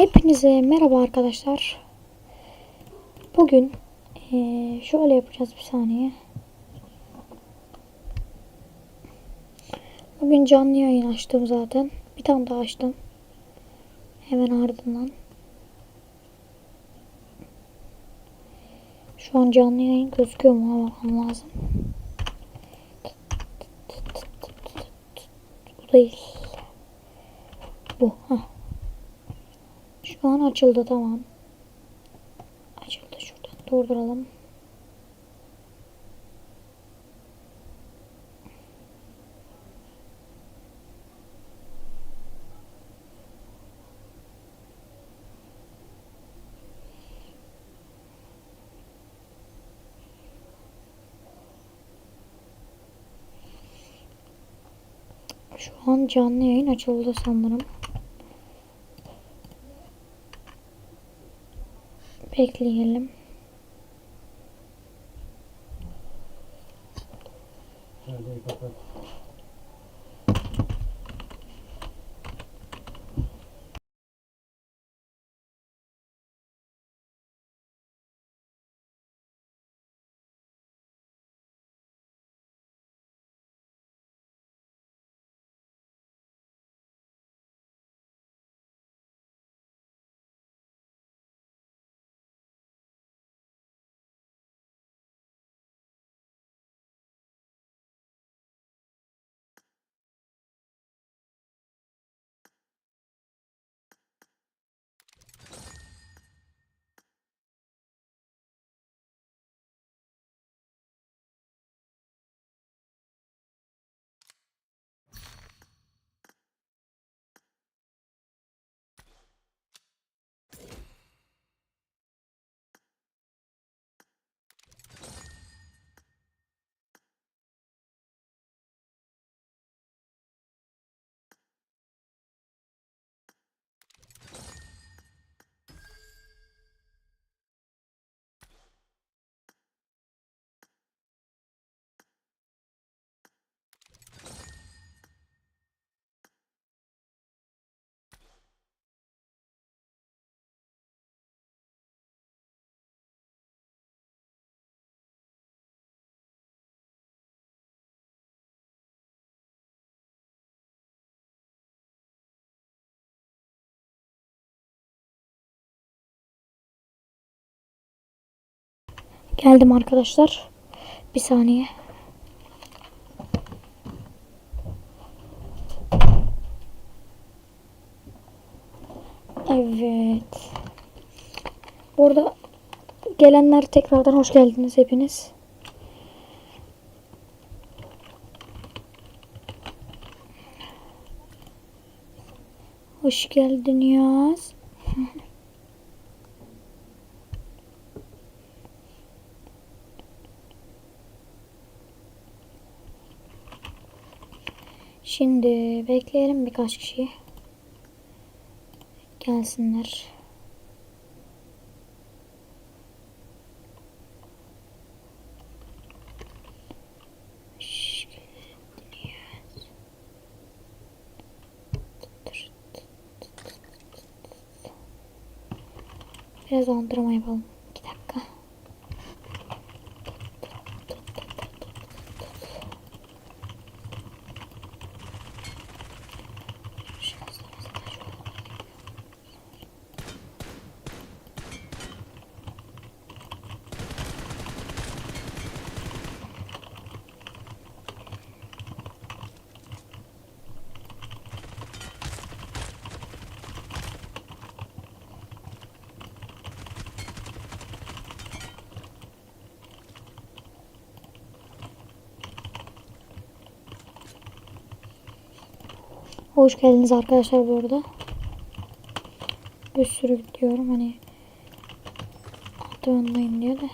Hepinize merhaba arkadaşlar. Bugün eee, şöyle yapacağız bir saniye. Bugün canlı yayın açtım zaten. Bir tane daha açtım. Hemen ardından. Şu an canlı yayın gözüküyor mu? Bakmam lazım. Bu değil. Bu. Heh. Şu an açıldı tamam. Açıldı şuradan durduralım. Şu an canlı yayın açıldı sanırım. Bekleyelim. Perdeyi kapat. Geldim arkadaşlar. Bir saniye. Evet. Burada gelenler tekrardan hoş geldiniz hepiniz. Hoş geldin Şimdi bekleyelim birkaç kişi. Gelsinler. Biraz andırma yapalım. İki dakika. Hoş geldiniz arkadaşlar bu arada. Bir sürü diyorum hani antrenmanlayın diye de.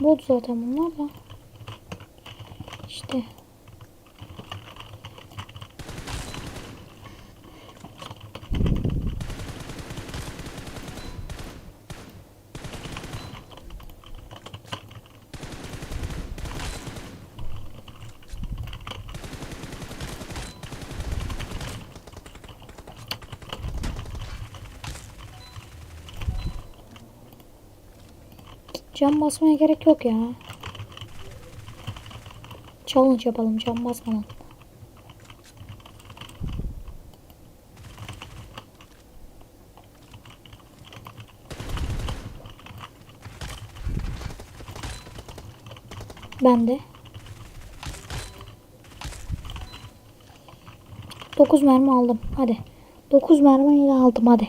Bot zaten bunlar da. İşte. Cam basmaya gerek yok ya. Challenge yapalım cam basmadan. Ben de. 9 mermi aldım. Hadi. 9 mermi ile aldım hadi.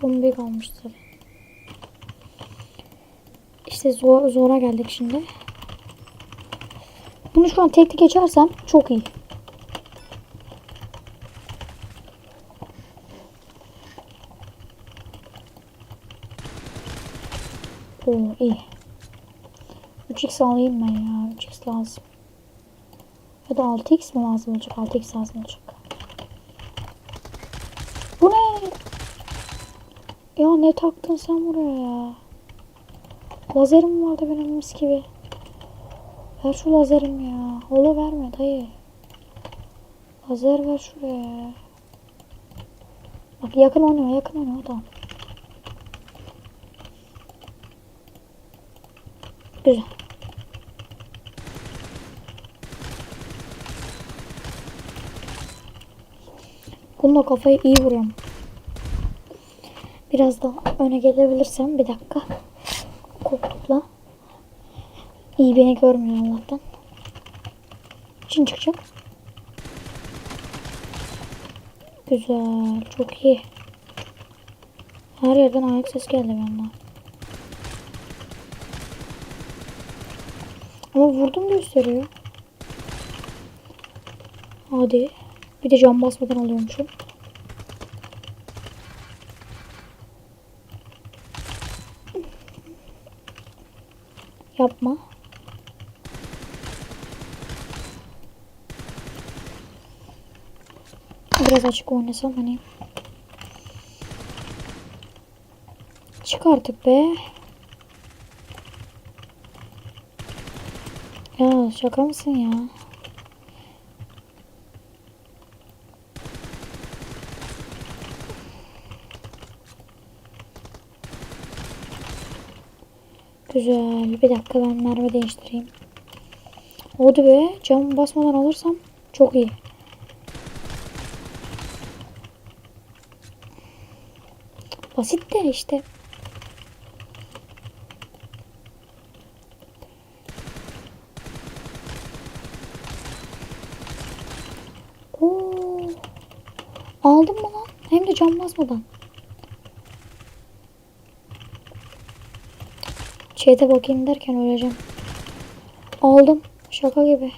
Son bir kalmıştı. İşte zor, zora geldik şimdi. Bunu şu an tek tek geçersem çok iyi. Oo iyi. 3x alayım ben ya. 3x lazım. Ya da 6x mi lazım olacak? 6x lazım olacak. Bu ne? Ya ne taktın sen buraya ya? Lazerim vardı benim mis gibi. Ver şu lazerim ya. Holo verme dayı. Lazer ver şuraya ya. Bak yakın oynama yakın oynama tamam. Güzel. Bununla kafayı iyi vuruyorum. Biraz daha öne gelebilirsem bir dakika. Koltukla. İyi beni görmüyor Allah'tan. Çin çıkacak. Güzel. Çok iyi. Her yerden ayak ses geldi benden. Ama vurdum gösteriyor. Hadi. Bir de cam basmadan alıyormuşum. Yapma. Biraz açık oynasam hani. Çık artık be. Ya şaka mısın ya? Güzel. Bir dakika ben mermi değiştireyim. Oldu be. Cam basmadan alırsam çok iyi. Basit de işte. Oo. Aldım mı lan? Hem de cam basmadan. Chat'e bakayım derken öleceğim. Aldım. Şaka gibi.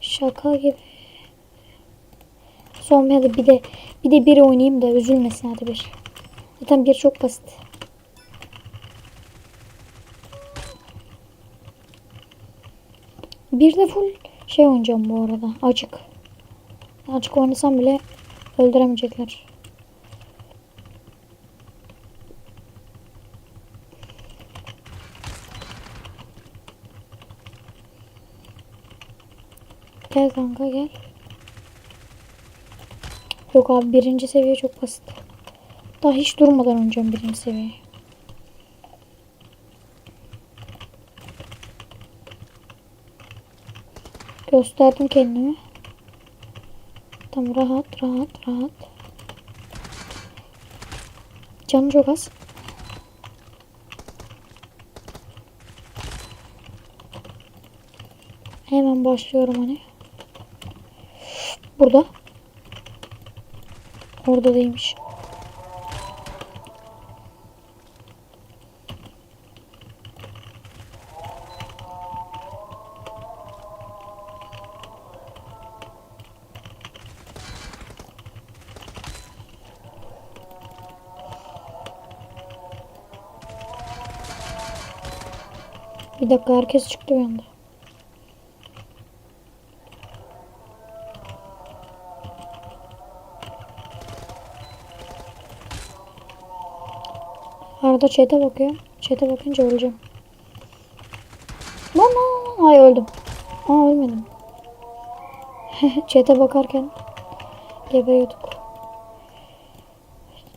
Şaka gibi. Son hadi bir de bir de bir oynayayım da üzülmesin hadi bir. Zaten bir çok basit. Bir de full şey oynayacağım bu arada. Açık. Açık oynasam bile öldüremeyecekler. Gel kanka gel. Yok abi birinci seviye çok basit. Daha hiç durmadan oynayacağım birinci seviyeyi. Gösterdim kendimi. Tamam rahat rahat rahat. Canı çok az. Hemen başlıyorum hani. Burada. Orada değilmiş. Bir dakika herkes çıktı bende. Arada chat'e bakıyor. Chat'e bakınca öleceğim. Lan. Ay öldüm. Aa ölmedim. chat'e bakarken geberiyorduk.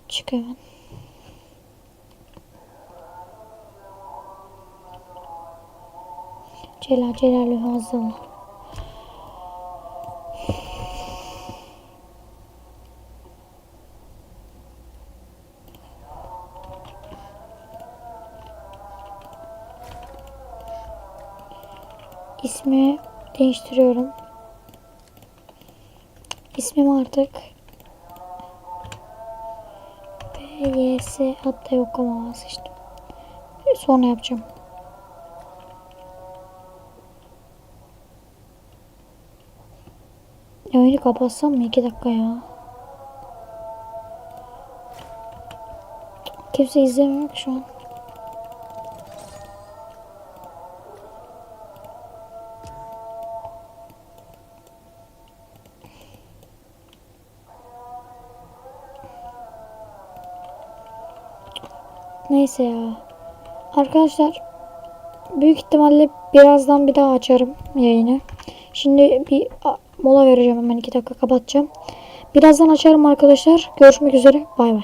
Çık hemen. Celal Celalü Hazım. İsmi değiştiriyorum. İsmim artık PYS hatta yok ama vazgeçtim. Sonra yapacağım. Ya oyunu kapatsam mı? 2 dakika ya. Kimse izlemiyor şu an. Neyse ya. Arkadaşlar büyük ihtimalle birazdan bir daha açarım yayını. Şimdi bir mola vereceğim hemen 2 dakika kapatacağım. Birazdan açarım arkadaşlar. Görüşmek üzere. Bay bay.